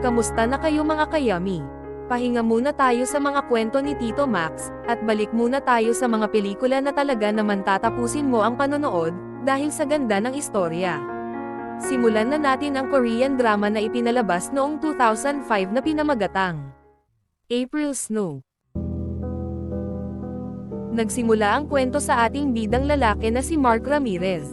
Kamusta na kayo mga kayami? Pahinga muna tayo sa mga kwento ni Tito Max, at balik muna tayo sa mga pelikula na talaga naman tatapusin mo ang panonood, dahil sa ganda ng istorya. Simulan na natin ang Korean drama na ipinalabas noong 2005 na pinamagatang April Snow. Nagsimula ang kwento sa ating bidang lalaki na si Mark Ramirez.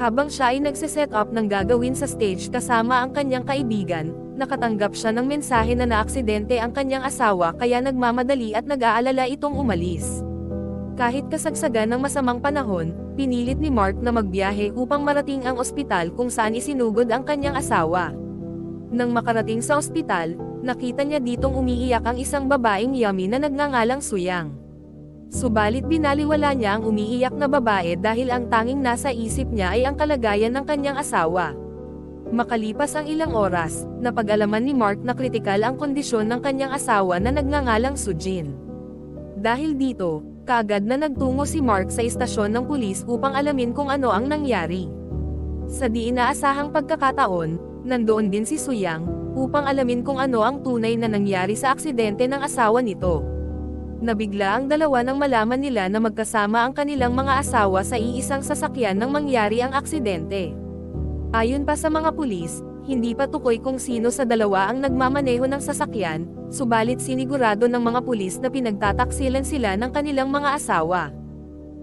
Habang siya ay nagsiset up ng gagawin sa stage kasama ang kanyang kaibigan, nakatanggap siya ng mensahe na naaksidente ang kanyang asawa kaya nagmamadali at nag-aalala itong umalis. Kahit kasagsagan ng masamang panahon, pinilit ni Mark na magbiyahe upang marating ang ospital kung saan isinugod ang kanyang asawa. Nang makarating sa ospital, nakita niya ditong umiiyak ang isang babaeng yummy na nagngangalang Suyang. Subalit binaliwala niya ang umiiyak na babae dahil ang tanging nasa isip niya ay ang kalagayan ng kanyang asawa. Makalipas ang ilang oras, napag-alaman ni Mark na kritikal ang kondisyon ng kanyang asawa na nagngangalang Sujin. Dahil dito, kaagad na nagtungo si Mark sa istasyon ng pulis upang alamin kung ano ang nangyari. Sa di inaasahang pagkakataon, nandoon din si Suyang, upang alamin kung ano ang tunay na nangyari sa aksidente ng asawa nito. Nabigla ang dalawa nang malaman nila na magkasama ang kanilang mga asawa sa iisang sasakyan nang mangyari ang aksidente. Ayon pa sa mga pulis, hindi pa tukoy kung sino sa dalawa ang nagmamaneho ng sasakyan, subalit sinigurado ng mga pulis na pinagtataksilan sila ng kanilang mga asawa.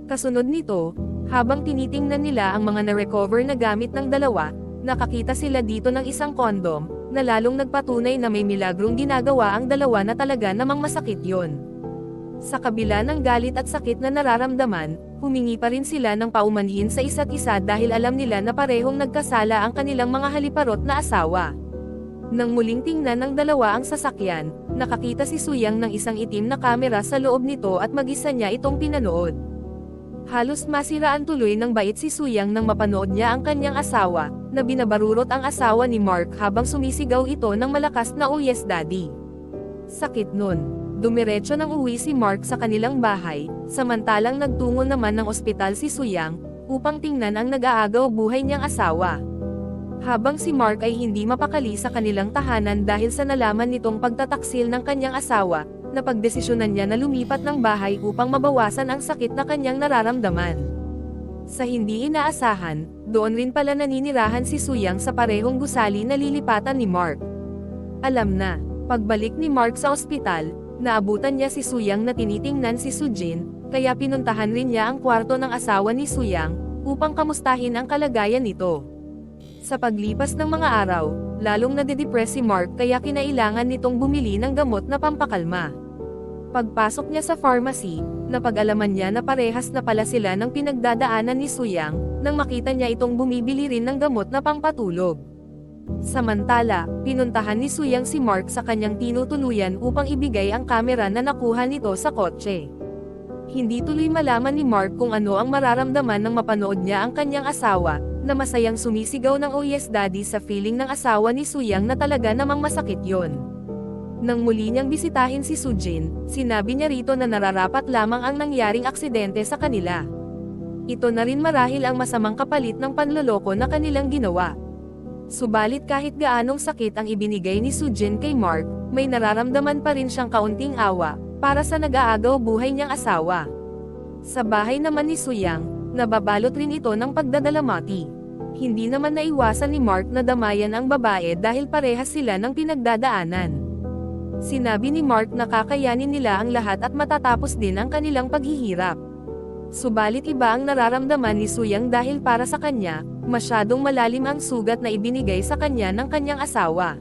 Kasunod nito, habang tinitingnan nila ang mga na-recover na gamit ng dalawa, nakakita sila dito ng isang kondom, na lalong nagpatunay na may milagrong ginagawa ang dalawa na talaga namang masakit yon. Sa kabila ng galit at sakit na nararamdaman, humingi pa rin sila ng paumanhin sa isa't isa dahil alam nila na parehong nagkasala ang kanilang mga haliparot na asawa. Nang muling tingnan ng dalawa ang sasakyan, nakakita si Suyang ng isang itim na kamera sa loob nito at mag-isa niya itong pinanood. Halos masiraan tuloy ng bait si Suyang nang mapanood niya ang kanyang asawa, na binabarurot ang asawa ni Mark habang sumisigaw ito ng malakas na oh yes daddy. Sakit nun dumiretso ng uwi si Mark sa kanilang bahay, samantalang nagtungo naman ng ospital si Suyang, upang tingnan ang nag-aagaw buhay niyang asawa. Habang si Mark ay hindi mapakali sa kanilang tahanan dahil sa nalaman nitong pagtataksil ng kanyang asawa, napagdesisyonan niya na lumipat ng bahay upang mabawasan ang sakit na kanyang nararamdaman. Sa hindi inaasahan, doon rin pala naninirahan si Suyang sa parehong gusali na lilipatan ni Mark. Alam na, pagbalik ni Mark sa ospital, Naabutan niya si Suyang na tinitingnan si Sujin, kaya pinuntahan rin niya ang kwarto ng asawa ni Suyang, upang kamustahin ang kalagayan nito. Sa paglipas ng mga araw, lalong nadidepress si Mark kaya kinailangan nitong bumili ng gamot na pampakalma. Pagpasok niya sa pharmacy, napag-alaman niya na parehas na pala sila ng pinagdadaanan ni Suyang, nang makita niya itong bumibili rin ng gamot na pampatulog. Samantala, pinuntahan ni Suyang si Mark sa kanyang tinutuluyan upang ibigay ang kamera na nakuha nito sa kotse. Hindi tuloy malaman ni Mark kung ano ang mararamdaman nang mapanood niya ang kanyang asawa, na masayang sumisigaw ng oh yes daddy sa feeling ng asawa ni Suyang na talaga namang masakit yon. Nang muli niyang bisitahin si Sujin, sinabi niya rito na nararapat lamang ang nangyaring aksidente sa kanila. Ito na rin marahil ang masamang kapalit ng panloloko na kanilang ginawa. Subalit kahit gaanong sakit ang ibinigay ni Sujin kay Mark, may nararamdaman pa rin siyang kaunting awa, para sa nag-aagaw buhay niyang asawa. Sa bahay naman ni Suyang, nababalot rin ito ng pagdadalamati. Hindi naman naiwasan ni Mark na damayan ang babae dahil parehas sila ng pinagdadaanan. Sinabi ni Mark na kakayanin nila ang lahat at matatapos din ang kanilang paghihirap. Subalit iba ang nararamdaman ni Suyang dahil para sa kanya, masyadong malalim ang sugat na ibinigay sa kanya ng kanyang asawa.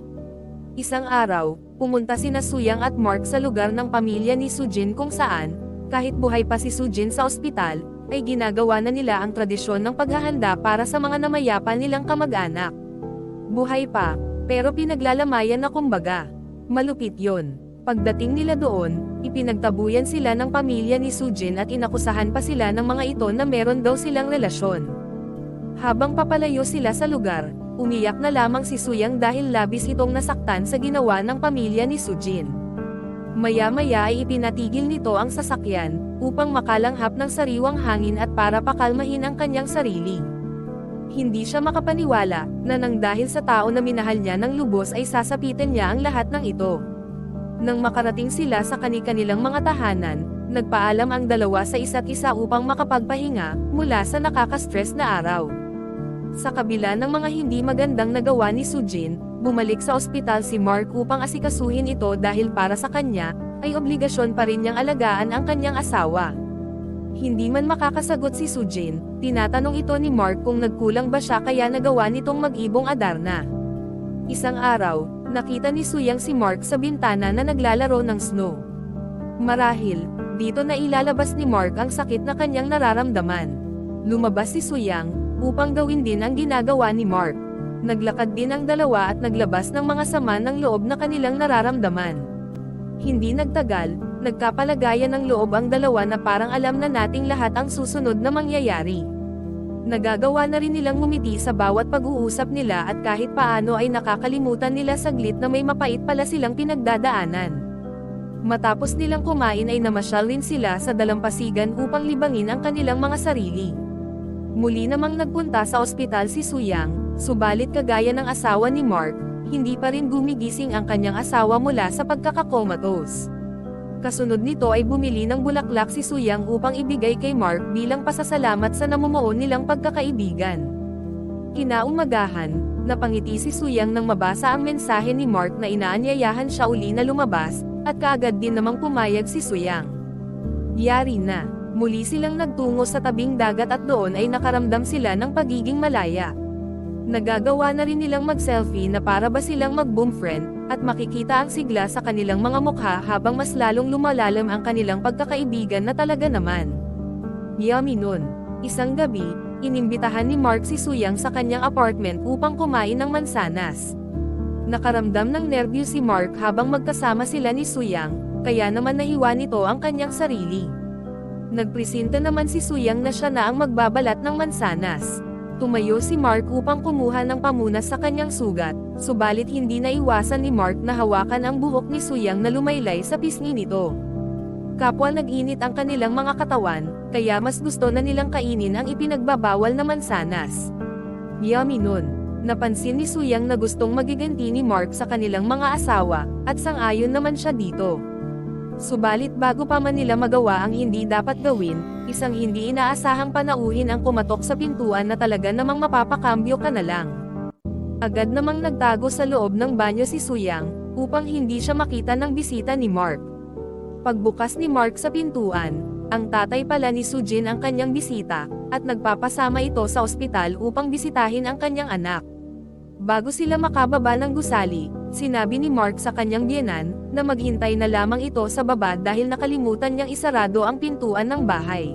Isang araw, pumunta sina Suyang at Mark sa lugar ng pamilya ni Sujin kung saan, kahit buhay pa si Sujin sa ospital, ay ginagawa na nila ang tradisyon ng paghahanda para sa mga namayapa nilang kamag-anak. Buhay pa, pero pinaglalamayan na kumbaga. Malupit yon. Pagdating nila doon, ipinagtabuyan sila ng pamilya ni Sujin at inakusahan pa sila ng mga ito na meron daw silang relasyon. Habang papalayo sila sa lugar, umiyak na lamang si Suyang dahil labis itong nasaktan sa ginawa ng pamilya ni Sujin. Maya-maya ay ipinatigil nito ang sasakyan, upang makalanghap ng sariwang hangin at para pakalmahin ang kanyang sarili. Hindi siya makapaniwala, na nang dahil sa tao na minahal niya ng lubos ay sasapitin niya ang lahat ng ito. Nang makarating sila sa kani-kanilang mga tahanan, nagpaalam ang dalawa sa isa't isa upang makapagpahinga, mula sa nakaka-stress na araw. Sa kabila ng mga hindi magandang nagawa ni Sujin, bumalik sa ospital si Mark upang asikasuhin ito dahil para sa kanya, ay obligasyon pa rin niyang alagaan ang kanyang asawa. Hindi man makakasagot si Sujin, tinatanong ito ni Mark kung nagkulang ba siya kaya nagawa nitong mag-ibong Adarna. Isang araw, nakita ni Suyang si Mark sa bintana na naglalaro ng snow. Marahil, dito na ilalabas ni Mark ang sakit na kanyang nararamdaman. Lumabas si Suyang, upang gawin din ang ginagawa ni Mark. Naglakad din ang dalawa at naglabas ng mga sama ng loob na kanilang nararamdaman. Hindi nagtagal, nagkapalagayan ng loob ang dalawa na parang alam na nating lahat ang susunod na mangyayari. Nagagawa na rin nilang ngumiti sa bawat pag-uusap nila at kahit paano ay nakakalimutan nila saglit na may mapait pala silang pinagdadaanan. Matapos nilang kumain ay namasyal rin sila sa dalampasigan upang libangin ang kanilang mga sarili. Muli namang nagpunta sa ospital si Suyang, subalit kagaya ng asawa ni Mark, hindi pa rin gumigising ang kanyang asawa mula sa pagkakakomatose. Kasunod nito ay bumili ng bulaklak si Suyang upang ibigay kay Mark bilang pasasalamat sa namumuo nilang pagkakaibigan. Kinaumagahan, napangiti si Suyang nang mabasa ang mensahe ni Mark na inaanyayahan siya uli na lumabas, at kaagad din namang pumayag si Suyang. Yari na, muli silang nagtungo sa tabing dagat at doon ay nakaramdam sila ng pagiging malaya. Nagagawa na rin nilang mag-selfie na para ba silang mag-boom friend, at makikita ang sigla sa kanilang mga mukha habang mas lalong lumalalim ang kanilang pagkakaibigan na talaga naman. Yummy nun. Isang gabi, inimbitahan ni Mark si Suyang sa kanyang apartment upang kumain ng mansanas. Nakaramdam ng nerbyo si Mark habang magkasama sila ni Suyang, kaya naman nahiwa nito ang kanyang sarili. Nagpresenta naman si Suyang na siya na ang magbabalat ng mansanas. Tumayo si Mark upang kumuha ng pamunas sa kanyang sugat, subalit hindi naiwasan ni Mark na hawakan ang buhok ni Suyang na lumaylay sa pisngi nito. Kapwa nag-init ang kanilang mga katawan, kaya mas gusto na nilang kainin ang ipinagbabawal na mansanas. Yummy nun. Napansin ni Suyang na gustong magiganti ni Mark sa kanilang mga asawa, at sang-ayon naman siya dito. Subalit bago pa man nila magawa ang hindi dapat gawin, isang hindi inaasahang panauhin ang kumatok sa pintuan na talaga namang mapapakambyo ka na lang. Agad namang nagtago sa loob ng banyo si Suyang, upang hindi siya makita ng bisita ni Mark. Pagbukas ni Mark sa pintuan, ang tatay pala ni Sujin ang kanyang bisita, at nagpapasama ito sa ospital upang bisitahin ang kanyang anak. Bago sila makababa ng gusali, sinabi ni Mark sa kanyang biyenan, na maghintay na lamang ito sa baba dahil nakalimutan niyang isarado ang pintuan ng bahay.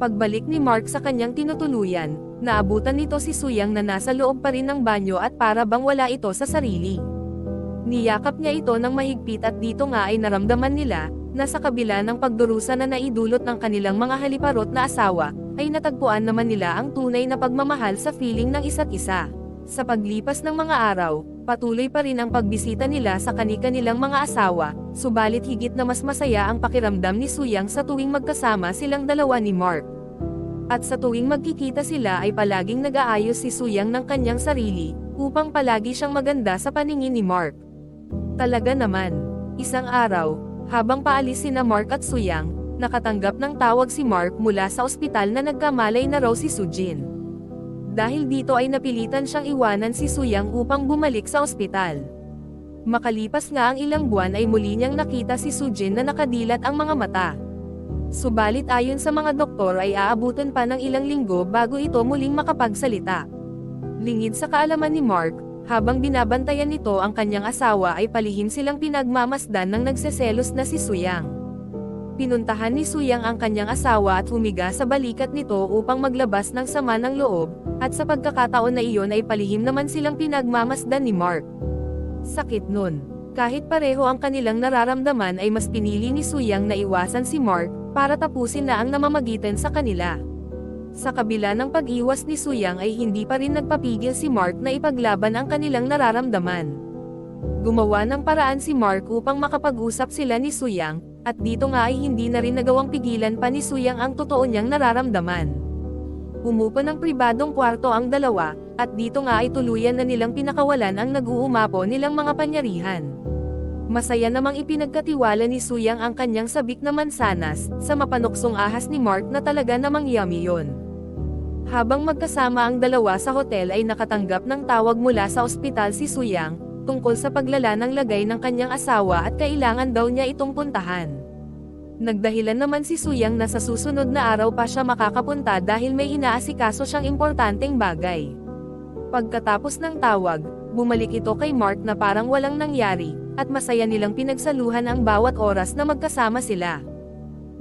Pagbalik ni Mark sa kanyang tinutuluyan, naabutan nito si Suyang na nasa loob pa rin ng banyo at para bang wala ito sa sarili. Niyakap niya ito ng mahigpit at dito nga ay naramdaman nila, na sa kabila ng pagdurusa na naidulot ng kanilang mga haliparot na asawa, ay natagpuan naman nila ang tunay na pagmamahal sa feeling ng isa't isa. Sa paglipas ng mga araw, patuloy pa rin ang pagbisita nila sa kani-kanilang mga asawa, subalit higit na mas masaya ang pakiramdam ni Suyang sa tuwing magkasama silang dalawa ni Mark. At sa tuwing magkikita sila ay palaging nag-aayos si Suyang ng kanyang sarili, upang palagi siyang maganda sa paningin ni Mark. Talaga naman, isang araw, habang paalis sina Mark at Suyang, nakatanggap ng tawag si Mark mula sa ospital na nagkamalay na raw si Sujin. Dahil dito ay napilitan siyang iwanan si Suyang upang bumalik sa ospital. Makalipas nga ang ilang buwan ay muli niyang nakita si Sujin na nakadilat ang mga mata. Subalit ayon sa mga doktor ay aabutan pa ng ilang linggo bago ito muling makapagsalita. Lingid sa kaalaman ni Mark, habang binabantayan nito ang kanyang asawa ay palihim silang pinagmamasdan ng nagseselos na si Suyang. Pinuntahan ni Suyang ang kanyang asawa at humiga sa balikat nito upang maglabas ng sama ng loob, at sa pagkakataon na iyon ay palihim naman silang pinagmamasdan ni Mark. Sakit nun. Kahit pareho ang kanilang nararamdaman ay mas pinili ni Suyang na iwasan si Mark, para tapusin na ang namamagitan sa kanila. Sa kabila ng pag-iwas ni Suyang ay hindi pa rin nagpapigil si Mark na ipaglaban ang kanilang nararamdaman. Gumawa ng paraan si Mark upang makapag-usap sila ni Suyang, at dito nga ay hindi na rin nagawang pigilan pa ni Suyang ang totoo niyang nararamdaman. Umupo ng pribadong kwarto ang dalawa, at dito nga ay tuluyan na nilang pinakawalan ang nag-uumapo nilang mga panyarihan. Masaya namang ipinagkatiwala ni Suyang ang kanyang sabik na mansanas, sa mapanuksong ahas ni Mark na talaga namang yummy yon. Habang magkasama ang dalawa sa hotel ay nakatanggap ng tawag mula sa ospital si Suyang, tungkol sa paglala ng lagay ng kanyang asawa at kailangan daw niya itong puntahan. Nagdahilan naman si Suyang na sa susunod na araw pa siya makakapunta dahil may inaasikaso siyang importanteng bagay. Pagkatapos ng tawag, bumalik ito kay Mark na parang walang nangyari, at masaya nilang pinagsaluhan ang bawat oras na magkasama sila.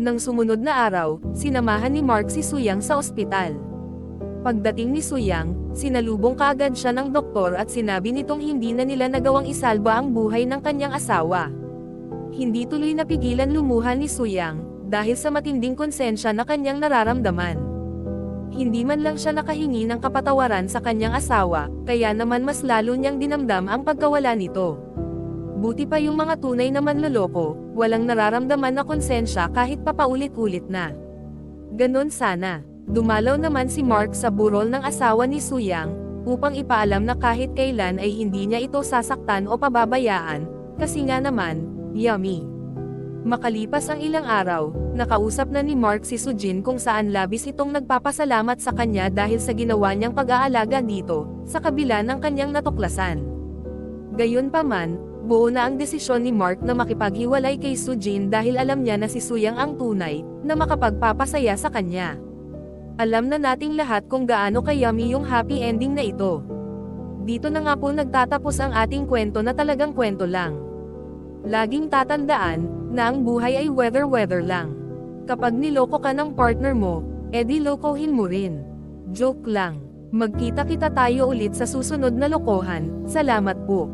Nang sumunod na araw, sinamahan ni Mark si Suyang sa ospital. Pagdating ni Suyang, sinalubong kaagad siya ng doktor at sinabi nitong hindi na nila nagawang isalba ang buhay ng kanyang asawa. Hindi tuloy napigilan lumuha ni Suyang, dahil sa matinding konsensya na kanyang nararamdaman. Hindi man lang siya nakahingi ng kapatawaran sa kanyang asawa, kaya naman mas lalo niyang dinamdam ang pagkawala nito. Buti pa yung mga tunay na manloloko, walang nararamdaman na konsensya kahit papaulit-ulit na. Ganon sana. Dumalaw naman si Mark sa burol ng asawa ni Suyang, upang ipaalam na kahit kailan ay hindi niya ito sasaktan o pababayaan, kasi nga naman, yummy. Makalipas ang ilang araw, nakausap na ni Mark si Sujin kung saan labis itong nagpapasalamat sa kanya dahil sa ginawa niyang pag-aalaga dito, sa kabila ng kanyang natuklasan. Gayunpaman, buo na ang desisyon ni Mark na makipaghiwalay kay Sujin dahil alam niya na si Suyang ang tunay, na makapagpapasaya sa kanya. Alam na nating lahat kung gaano kayami yung happy ending na ito. Dito na nga po nagtatapos ang ating kwento na talagang kwento lang. Laging tatandaan, na ang buhay ay weather-weather lang. Kapag niloko ka ng partner mo, edi lokohin mo rin. Joke lang. Magkita kita tayo ulit sa susunod na lokohan, salamat po.